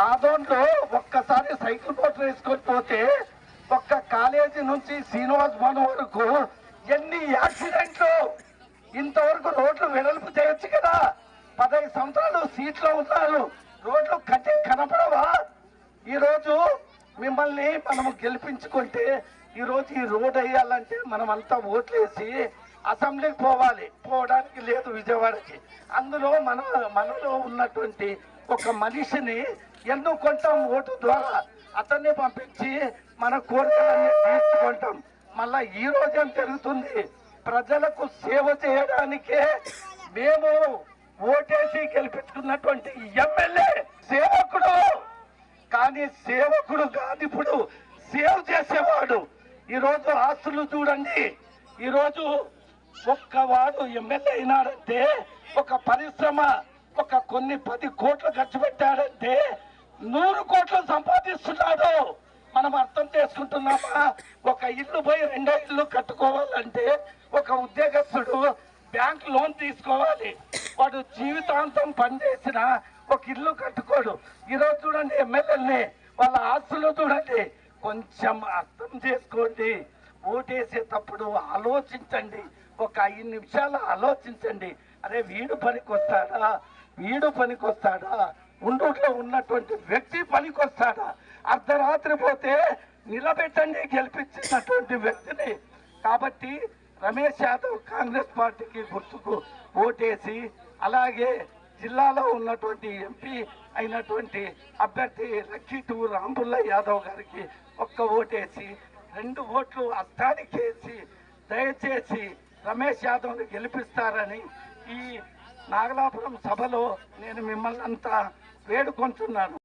ఆ దోంట్లో ఒక్కసారి cycle motor వేసుకొని పోతే ఒక్క కాలేజీ నుంచి శ్రీనివాస్ భవన్ వరకు ఎన్ని యాక్సిడెంట్లు? ఇంతవరకు రోడ్లు వెడల్పు చేయొచ్చు కదా. పదహైదు సంవత్సరాలు సీట్లో ఉన్నారు. రోడ్లు కట్టి కనపడవా? ఈరోజు మిమ్మల్ని మనం గెలిపించుకుంటే ఈరోజు ఈ రోడ్ వేయాలంటే మనం అంతా ఓట్లేసి అసెంబ్లీకి పోవాలి. పోవడానికి లేదు విజయవాడకి. అందులో మన మనలో ఉన్నటువంటి ఒక మనిషిని ఎన్నుకుంటాం ఓటు ద్వారా. అతన్ని పంపించి మన కోరికలన్నీ తీర్చుకుంటాం. మళ్ళా ఈ రోజేం జరుగుతుంది? ప్రజలకు సేవ చేయడానికే మేము ఓటేసి గెలిపించుకున్నటువంటి ఎమ్మెల్యే సేవకుడు. కానీ సేవకుడు కాదు ఇప్పుడు. సేవ్ చేసేవాడు. ఈరోజు ఆస్తులు చూడండి. ఈరోజు ఒక్కవాడు ఎమ్మెల్యే అయినాడంటే ఒక పరిశ్రమ ఒక కొన్ని పది కోట్లు ఖర్చు పెట్టాడంటే నూరు కోట్లు సంపాదిస్తున్నాడు. మనం అర్థం చేసుకుంటున్నామా? ఒక ఇల్లు పోయి రెండో ఇల్లు కట్టుకోవాలంటే ఒక ఉద్యోగస్తుడు బ్యాంక్ లోన్ తీసుకోవాలి. వాడు జీవితాంతం పనిచేసిన ఒక ఇల్లు కట్టుకోడు. ఈరోజు చూడండి ఎమ్మెల్యేని వాళ్ళ ఆస్తులు చూడండి. కొంచెం అర్థం చేసుకోండి. ఓటేసేటప్పుడు ఆలోచించండి. ఒక ఐదు నిమిషాలు ఆలోచించండి. అరే వీడు పనికొస్తాడా? వీడు పనికొస్తాడా? ఉండూట్లో ఉన్నటువంటి వ్యక్తి పనికొస్తాడా? అర్ధరాత్రి పోతే నిలబెట్టండి గెలిపించినటువంటి వ్యక్తిని. కాబట్టి రమేష్ యాదవ్ కాంగ్రెస్ పార్టీకి గుర్తుకు ఓటేసి అలాగే జిల్లాలో ఉన్నటువంటి ఎంపీ అయినటువంటి అభ్యర్థి లక్కీటు రాంబుల్ల యాదవ్ గారికి ఒక్క ఓటేసి రెండు ఓట్లు అస్తానికేసి దయచేసి రమేష్ యాదవ్ని గెలిపిస్తారని ఈ నాగలాపురం సభలో నేను మిమ్మల్ని అంతా వేడుకుంటున్నాను.